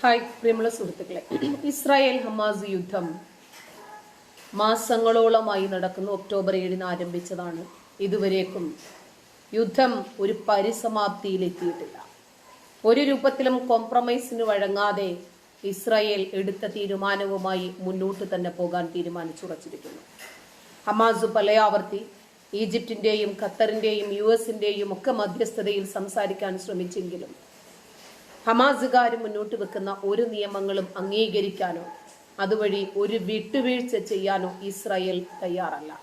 Hi പ്രിയമുള്ള സുഹൃത്തുക്കളെ. Israel Hamas യുദ്ധം മാസങ്ങളോളമായി നടക്കുന്നു. ഒക്ടോബർ ഏഴിന് ആരംഭിച്ചതാണ്. ഇതുവരേക്കും യുദ്ധം ഒരു പരിസമാപ്തിയിലെത്തിയിട്ടില്ല. ഒരു രൂപത്തിലും കോംപ്രമൈസിന് വഴങ്ങാതെ ഇസ്രായേൽ എടുത്ത തീരുമാനവുമായി മുന്നോട്ട് തന്നെ പോകാൻ തീരുമാനിച്ചുറച്ചിരിക്കുന്നു. ഹമാസ് പലയാവർത്തി ഈജിപ്റ്റിന്റെയും ഖത്തറിന്റെയും യു എസിന്റെയും ഒക്കെ മധ്യസ്ഥതയിൽ സംസാരിക്കാൻ ശ്രമിച്ചെങ്കിലും ഹമാസുകാർ മുന്നോട്ട് വെക്കുന്ന ഒരു നിയമങ്ങളും അംഗീകരിക്കാനോ അതുവഴി ഒരു വിട്ടുവീഴ്ച ചെയ്യാനോ ഇസ്രായേൽ തയ്യാറല്ല.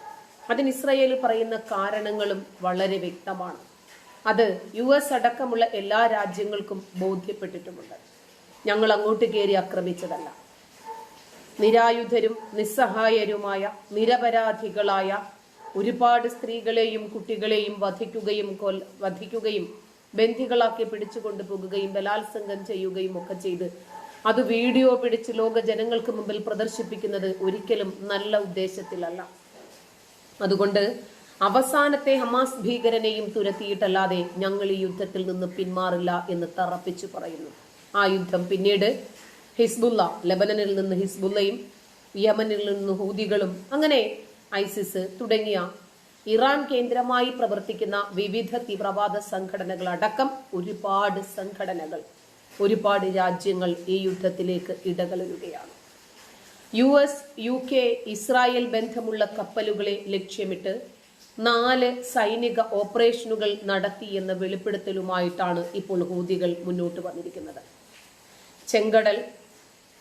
അതിന് ഇസ്രായേൽ പറയുന്ന കാരണങ്ങളും വളരെ വ്യക്തമാണ്. അത് യു എസ് അടക്കമുള്ള എല്ലാ രാജ്യങ്ങൾക്കും ബോധ്യപ്പെട്ടിട്ടുമുണ്ട്. ഞങ്ങൾ അങ്ങോട്ട് കയറി ആക്രമിച്ചതല്ല. നിരായുധരും നിസ്സഹായരുമായ നിരപരാധികളായ ഒരുപാട് സ്ത്രീകളെയും കുട്ടികളെയും വധിക്കുകയും കൊൽ വധിക്കുകയും ബന്ധികളാക്കി പിടിച്ചു കൊണ്ടുപോകുകയും ബലാത്സംഗം ചെയ്യുകയും ഒക്കെ ചെയ്ത്. അത് വീഡിയോ പിടിച്ച് ലോക ജനങ്ങൾക്ക് മുമ്പിൽ പ്രദർശിപ്പിക്കുന്നത് ഒരിക്കലും നല്ല ഉദ്ദേശത്തിലല്ല. അതുകൊണ്ട് അവസാനത്തെ ഹമാസ് ഭീകരനെയും തുരത്തിയിട്ടല്ലാതെ ഞങ്ങൾ ഈ യുദ്ധത്തിൽ നിന്ന് പിന്മാറില്ല എന്ന് തറപ്പിച്ചു പറയുന്നു. ആ യുദ്ധം പിന്നീട് ഹിസ്ബുല്ല ലബനനിൽ നിന്ന് ഹിസ്ബുല്ലയും യമനിൽ നിന്ന് ഹൂദികളും അങ്ങനെ ഐസിസ് തുടങ്ങിയ ഇറാൻ കേന്ദ്രമായി പ്രവർത്തിക്കുന്ന വിവിധ തീവ്രവാദ സംഘടനകൾ അടക്കം ഒരുപാട് സംഘടനകൾ ഒരുപാട് രാജ്യങ്ങൾ ഈ യുദ്ധത്തിലേക്ക് ഇടകലരുകയാണ്. U S U K Israel ബന്ധമുള്ള കപ്പലുകളെ ലക്ഷ്യമിട്ട് നാല് സൈനിക ഓപ്പറേഷനുകൾ നടത്തി എന്ന വെളിപ്പെടുത്തലുമായിട്ടാണ് ഇപ്പോൾ ഹൂതികൾ മുന്നോട്ട് വന്നിരിക്കുന്നത്. ചെങ്കടൽ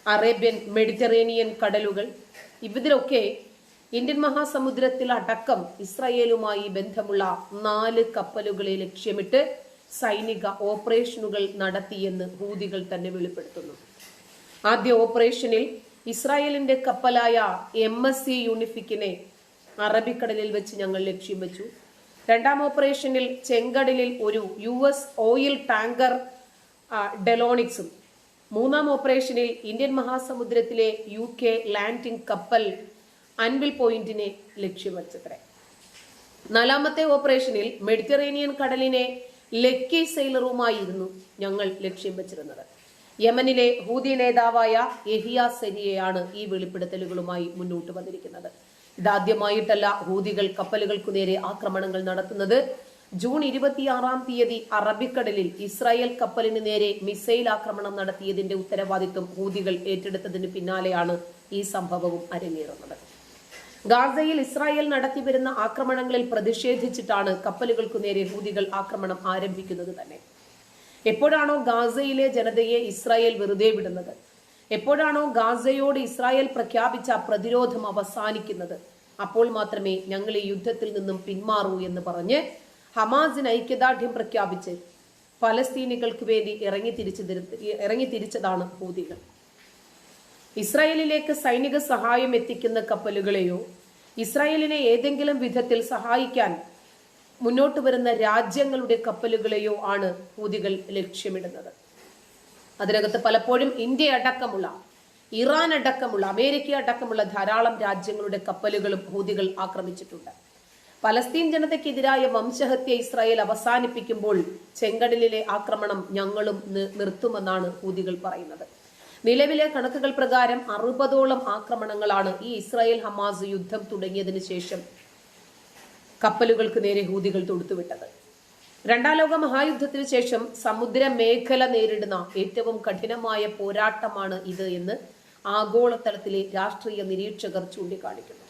അറേബ്യൻ മെഡിറ്ററേനിയൻ കടലുകൾ ഇതിലൊക്കെ ഇന്ത്യൻ മഹാസമുദ്രത്തിൽ അടക്കം ഇസ്രയേലുമായി ബന്ധമുള്ള നാല് കപ്പലുകളെ ലക്ഷ്യമിട്ട് സൈനിക ഓപ്പറേഷനുകൾ നടത്തിയെന്ന് ഹൂതികൾ തന്നെ വെളിപ്പെടുത്തുന്നു. ആദ്യ ഓപ്പറേഷനിൽ ഇസ്രായേലിന്റെ കപ്പലായ എം എസ് സി യൂണിഫിക്കിനെ അറബിക്കടലിൽ വെച്ച് ഞങ്ങൾ ലക്ഷ്യം വെച്ചു. രണ്ടാം ഓപ്പറേഷനിൽ ചെങ്കടലിൽ ഒരു യു എസ് ഓയിൽ ടാങ്കർ ഡെലോണിക്സും. മൂന്നാം ഓപ്പറേഷനിൽ ഇന്ത്യൻ മഹാസമുദ്രത്തിലെ യു കെ ലാൻഡിംഗ് കപ്പൽ അൻവിൽ പോയിന്റിനെ ലക്ഷ്യം വെച്ചത്രേ നാലാമത്തെ ഓപ്പറേഷനിൽ മെഡിറ്ററേനിയൻ കടലിനെ ലക്കി സെയിലറുമായിരുന്നു ഞങ്ങൾ ലക്ഷ്യം വെച്ചിരുന്നത്. യമനിലെ ഹൂതി നേതാവായ എഹിയ സെരിയെയാണ് ഈ വെളിപ്പെടുത്തലുകളുമായി മുന്നോട്ട് വന്നിരിക്കുന്നത്. ഇതാദ്യമായിട്ടല്ല ഹൂതികൾ കപ്പലുകൾക്കു നേരെ ആക്രമണങ്ങൾ നടത്തുന്നത്. ജൂൺ ഇരുപത്തിയാറാം തീയതി അറബിക്കടലിൽ ഇസ്രായേൽ കപ്പലിന് നേരെ മിസൈൽ ആക്രമണം നടത്തിയതിന്റെ ഉത്തരവാദിത്വം ഹൂതികൾ ഏറ്റെടുത്തതിന് പിന്നാലെയാണ് ഈ സംഭവവും അരങ്ങേറുന്നത്. ഗാസയിൽ ഇസ്രായേൽ നടത്തിവരുന്ന ആക്രമണങ്ങളിൽ പ്രതിഷേധിച്ചിട്ടാണ് കപ്പലുകൾക്കു നേരെ ഹൂതികൾ ആക്രമണം ആരംഭിക്കുന്നത് തന്നെ. എപ്പോഴാണോ ഗാസയിലെ ജനതയെ ഇസ്രായേൽ വെറുതെ വിടുന്നത്? എപ്പോഴാണോ ഗാസയോട് ഇസ്രായേൽ പ്രഖ്യാപിച്ച പ്രതിരോധം അവസാനിക്കുന്നത്? അപ്പോൾ മാത്രമേ ഞങ്ങൾ ഈ യുദ്ധത്തിൽ നിന്നും പിന്മാറൂ എന്ന് പറഞ്ഞ് ഹമാസിന് ഐക്യദാർഢ്യം പ്രഖ്യാപിച്ച് പലസ്തീനികൾക്ക് വേണ്ടി ഇറങ്ങി തിരിച്ചു ഇറങ്ങി തിരിച്ചതാണ് ഹൂതികൾ. ഇസ്രായേലിലേക്ക് സൈനിക സഹായം എത്തിക്കുന്ന കപ്പലുകളെയോ ഇസ്രായേലിനെ ഏതെങ്കിലും വിധത്തിൽ സഹായിക്കാൻ മുന്നോട്ട് വരുന്ന രാജ്യങ്ങളുടെ കപ്പലുകളെയോ ആണ് ഹൂതികൾ ലക്ഷ്യമിടുന്നത്. അതിനകത്ത് പലപ്പോഴും ഇന്ത്യ അടക്കമുള്ള ഇറാൻ അടക്കമുള്ള അമേരിക്ക അടക്കമുള്ള ധാരാളം രാജ്യങ്ങളുടെ കപ്പലുകളും ഹൂതികൾ ആക്രമിച്ചിട്ടുണ്ട്. പലസ്തീൻ ജനതയ്ക്കെതിരായ വംശഹത്യ ഇസ്രായേൽ അവസാനിപ്പിക്കുമ്പോൾ ചെങ്കടലിലെ ആക്രമണം ഞങ്ങളും നിർത്തുമെന്നാണ് ഹൂതികൾ പറയുന്നത്. നിലവിലെ കണക്കുകൾ പ്രകാരം അറുപതോളം ആക്രമണങ്ങളാണ് ഈ ഇസ്രായേൽ ഹമാസ് യുദ്ധം തുടങ്ങിയതിനു ശേഷം കപ്പലുകൾക്ക് നേരെ ഹൂതികൾ തൊടുത്തുവിട്ടത്. രണ്ടാം ലോക മഹായുദ്ധത്തിനു ശേഷം സമുദ്ര മേഖല നേരിടുന്ന ഏറ്റവും കഠിനമായ പോരാട്ടമാണ് ഇത് എന്ന് ആഗോളതലത്തിലെ രാഷ്ട്രീയ നിരീക്ഷകർ ചൂണ്ടിക്കാണിക്കുന്നു.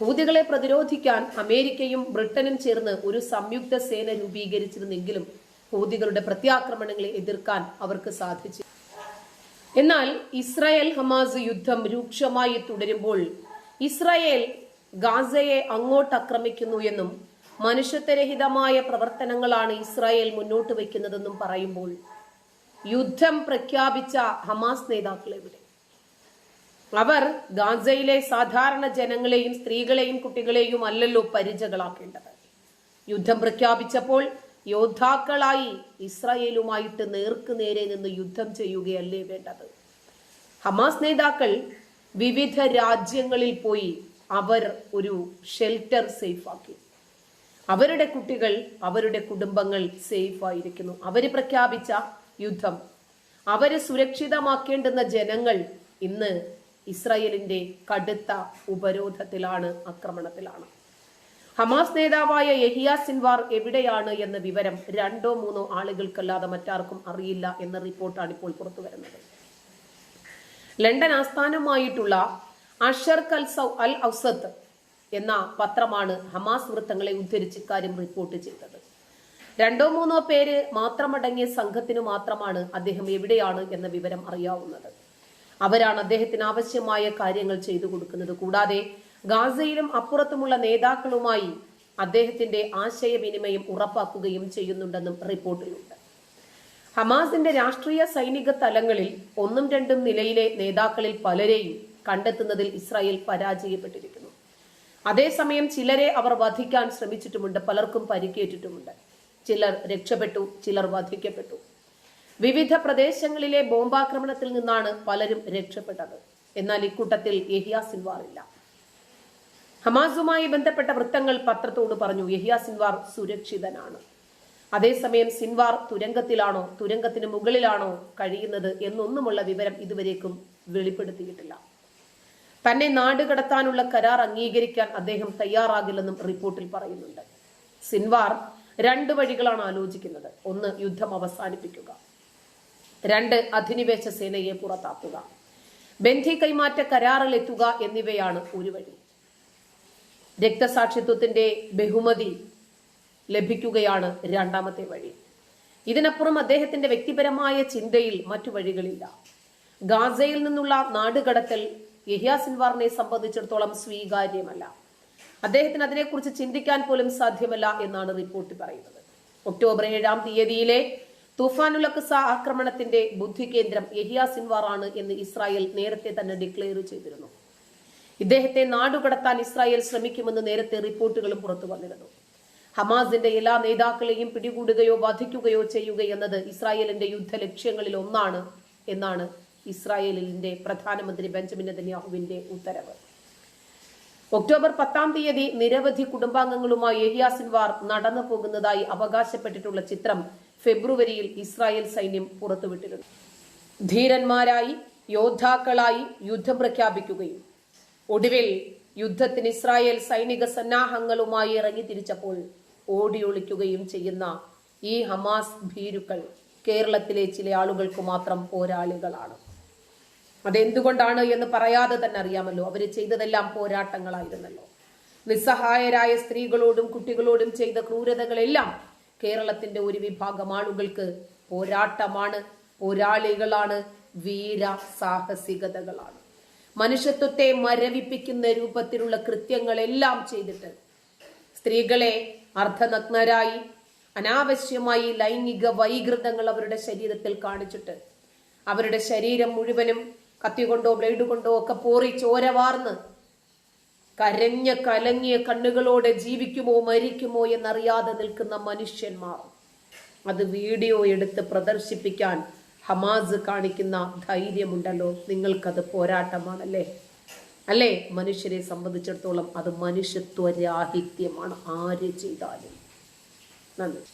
ഹൂതികളെ പ്രതിരോധിക്കാൻ അമേരിക്കയും ബ്രിട്ടനും ചേർന്ന് ഒരു സംയുക്ത സേന രൂപീകരിച്ചിരുന്നെങ്കിലും ഹൂതികളുടെ പ്രത്യാക്രമണങ്ങളെ എതിർക്കാൻ അവർക്ക് സാധിച്ചു എന്നാൽ ഇസ്രായേൽ ഹമാസ് യുദ്ധം രൂക്ഷമായി തുടരുമ്പോൾ ഇസ്രായേൽ ഗാസയെ അങ്ങോട്ട് ആക്രമിക്കുന്നു എന്നും മനുഷ്യത്വരഹിതമായ പ്രവർത്തനങ്ങളാണ് ഇസ്രായേൽ മുന്നോട്ട് വയ്ക്കുന്നതെന്നും പറയുമ്പോൾ യുദ്ധം പ്രഖ്യാപിച്ച ഹമാസ് നേതാക്കൾ എവിടെ? അവർ ഗാസയിലെ സാധാരണ ജനങ്ങളെയും സ്ത്രീകളെയും കുട്ടികളെയും അല്ലല്ലോ പരിചകളാക്കേണ്ടത്. യുദ്ധം പ്രഖ്യാപിച്ചപ്പോൾ യോദ്ധാക്കളായി ഇസ്രായേലുമായിട്ട് നേർക്ക് നേരെ നിന്ന് യുദ്ധം ചെയ്യുകയല്ലേ വേണ്ടത്. ഹമാസ് നേതാക്കൾ വിവിധ രാജ്യങ്ങളിൽ പോയി അവർ ഒരു ഷെൽട്ടർ സേഫാക്കി. അവരുടെ കുട്ടികൾ അവരുടെ കുടുംബങ്ങൾ സേഫ് ആയിരിക്കുന്നു അവർ പ്രഖ്യാപിച്ച യുദ്ധം. അവരെ സുരക്ഷിതമാക്കേണ്ടുന്ന ജനങ്ങൾ ഇന്ന് ഇസ്രായേലിന്റെ കടുത്ത ഉപരോധത്തിലാണ് ആക്രമണത്തിലാണ്. ഹമാസ് നേതാവായ യഹിയ സിൻവാർ എവിടെയാണ് എന്ന വിവരം രണ്ടോ മൂന്നോ ആളുകൾക്കല്ലാതെ മറ്റാർക്കും അറിയില്ല എന്ന റിപ്പോർട്ടാണ് ഇപ്പോൾ പുറത്തു വരുന്നത്. ലണ്ടൻ ആസ്ഥാനമായിട്ടുള്ള അഷർ കൽസൗ അൽ ഔസത്ത് എന്ന പത്രമാണ് ഹമാസ് വൃത്തങ്ങളെ ഉദ്ധരിച്ച് കാര്യം റിപ്പോർട്ട് ചെയ്തത്. രണ്ടോ മൂന്നോ പേര് മാത്രമടങ്ങിയ സംഘത്തിന് മാത്രമാണ് അദ്ദേഹം എവിടെയാണ് എന്ന വിവരം അറിയാവുന്നത്. അവരാണ് അദ്ദേഹത്തിന് ആവശ്യമായ കാര്യങ്ങൾ ചെയ്തു കൊടുക്കുന്നത്. കൂടാതെ ഗാസയിലും അപ്പുറത്തുമുള്ള നേതാക്കളുമായി അദ്ദേഹത്തിന്റെ ആശയവിനിമയം ഉറപ്പാക്കുകയും ചെയ്യുന്നുണ്ടെന്നും റിപ്പോർട്ടിലുണ്ട്. ഹമാസിന്റെ രാഷ്ട്രീയ സൈനിക തലങ്ങളിൽ ഒന്നും രണ്ടും നിലയിലെ നേതാക്കളിൽ പലരെയും കണ്ടെത്തുന്നതിൽ ഇസ്രായേൽ പരാജയപ്പെട്ടിരിക്കുന്നു. അതേസമയം ചിലരെ അവർ വധിക്കാൻ ശ്രമിച്ചിട്ടുമുണ്ട് പലർക്കും പരിക്കേറ്റിട്ടുമുണ്ട്. ചിലർ രക്ഷപ്പെട്ടു ചിലർ വധിക്കപ്പെട്ടു. വിവിധ പ്രദേശങ്ങളിലെ ബോംബാക്രമണത്തിൽ നിന്നാണ് പലരും രക്ഷപ്പെട്ടത്. എന്നാൽ ഇക്കൂട്ടത്തിൽ യഹിയ സിൻവാർ ഇല്ല ഹമാസുമായി ബന്ധപ്പെട്ട വൃത്തങ്ങൾ പത്രത്തോട് പറഞ്ഞു. യഹിയ സിൻവാർ സുരക്ഷിതനാണ്. അതേസമയം സിൻവാർ തുരങ്കത്തിലാണോ തുരങ്കത്തിന് മുകളിലാണോ കഴിയുന്നത് എന്നൊന്നുമുള്ള വിവരം ഇതുവരേക്കും വെളിപ്പെടുത്തിയിട്ടില്ല. തന്നെ നാട് കടത്താനുള്ള കരാർ അംഗീകരിക്കാൻ അദ്ദേഹം തയ്യാറാകില്ലെന്നും റിപ്പോർട്ടിൽ പറയുന്നുണ്ട്. സിൻവാർ രണ്ട് വഴികളാണ് ആലോചിക്കുന്നത്. ഒന്ന് യുദ്ധം അവസാനിപ്പിക്കുക. രണ്ട് അധിനിവേശ സേനയെ പുറത്താക്കുക. ബന്ധി കൈമാറ്റ കരാറിലെത്തുക എന്നിവയാണ് ഒരു വഴി. രക്തസാക്ഷിത്വത്തിന്റെ ബഹുമതി ലഭിക്കുകയാണ് രണ്ടാമത്തെ വഴി. ഇതിനപ്പുറം അദ്ദേഹത്തിന്റെ വ്യക്തിപരമായ ചിന്തയിൽ മറ്റു വഴികളില്ല. ഗാസയിൽ നിന്നുള്ള നാടുകടത്തൽ യഹ്യ സിൻവാറിനെ സംബന്ധിച്ചിടത്തോളം സ്വീകാര്യമല്ല. അദ്ദേഹത്തിന് അതിനെക്കുറിച്ച് ചിന്തിക്കാൻ പോലും സാധ്യമല്ല എന്നാണ് റിപ്പോർട്ട് പറയുന്നത്. ഒക്ടോബർ ഏഴാം തീയതിയിലെ തുഫാനുൽ അക്സ ആക്രമണത്തിന്റെ ബുദ്ധി കേന്ദ്രം യഹിയ സിൻവാറാണ് എന്ന് ഇസ്രായേൽ നേരത്തെ തന്നെ ഡിക്ലെയർ ചെയ്തിരുന്നു. ഇദ്ദേഹത്തെ നാടുകടത്താൻ ഇസ്രായേൽ ശ്രമിക്കുമെന്ന് നേരത്തെ റിപ്പോർട്ടുകളും പുറത്തു വന്നിരുന്നു. ഹമാസിന്റെ എല്ലാ നേതാക്കളെയും പിടികൂടുകയോ വധിക്കുകയോ ചെയ്യുക എന്നത് ഇസ്രായേലിന്റെ യുദ്ധ ലക്ഷ്യങ്ങളിൽ ഒന്നാണ് എന്നാണ് ഇസ്രായേലിന്റെ പ്രധാനമന്ത്രി ബെഞ്ചമിൻ നെതന്യാഹുവിന്റെ ഉത്തരവ്. ഒക്ടോബർ പത്താം തീയതി നിരവധി കുടുംബാംഗങ്ങളുമായി ഏഹിയ സിൻവാർ നടന്നു പോകുന്നതായി അവകാശപ്പെട്ടിട്ടുള്ള ചിത്രം ഫെബ്രുവരിയിൽ ഇസ്രായേൽ സൈന്യം പുറത്തുവിട്ടിരുന്നു. ധീരന്മാരായി യോദ്ധാക്കളായി യുദ്ധം പ്രഖ്യാപിക്കുകയും ഒടുവിൽ യുദ്ധത്തിന് ഇസ്രായേൽ സൈനിക സന്നാഹങ്ങളുമായി ഇറങ്ങി തിരിച്ചപ്പോൾ ഓടിയൊളിക്കുകയും ചെയ്യുന്ന ഈ ഹമാസ് ഭീരുക്കൾ കേരളത്തിലെ ചില ആളുകൾക്ക് മാത്രം പോരാളികളാണ്. അതെന്തുകൊണ്ടാണ് എന്ന് പറയാതെ തന്നെ അറിയാമല്ലോ. അവർ ചെയ്തതെല്ലാം പോരാട്ടങ്ങളായിരുന്നല്ലോ. നിസ്സഹായരായ സ്ത്രീകളോടും കുട്ടികളോടും ചെയ്ത ക്രൂരതകളെല്ലാം കേരളത്തിന്റെ ഒരു വിഭാഗം ആളുകൾക്ക് പോരാട്ടമാണ് പോരാളികളാണ് വീര സാഹസികതകളാണ്. മനുഷ്യത്വത്തെ മരവിപ്പിക്കുന്ന രൂപത്തിലുള്ള കൃത്യങ്ങളെല്ലാം ചെയ്തിട്ട് സ്ത്രീകളെ അർദ്ധനഗ്നരായി അനാവശ്യമായി ലൈംഗിക വൈകൃതങ്ങൾ അവരുടെ ശരീരത്തിൽ കാണിച്ചിട്ട് അവരുടെ ശരീരം മുഴുവനും കത്തി കൊണ്ടോ ബ്ലേഡ് കൊണ്ടോ ഒക്കെ പോറി ചോരവാർന്ന് കരഞ്ഞ കലങ്ങിയ കണ്ണുകളോടെ ജീവിക്കുമോ മരിക്കുമോ എന്നറിയാതെ നിൽക്കുന്ന മനുഷ്യന്മാർ. അത് വീഡിയോ എടുത്ത് പ്രദർശിപ്പിക്കാൻ ഹമാസ് കാണിക്കുന്ന ധൈര്യമുണ്ടല്ലോ. നിങ്ങൾക്കത് പോരാട്ടമാണല്ലേ? അല്ലേ? മനുഷ്യരെ സംബന്ധിച്ചിടത്തോളം അത് മനുഷ്യത്വരാഹിത്യമാണ് ആര് ചെയ്താലും. നന്ദി.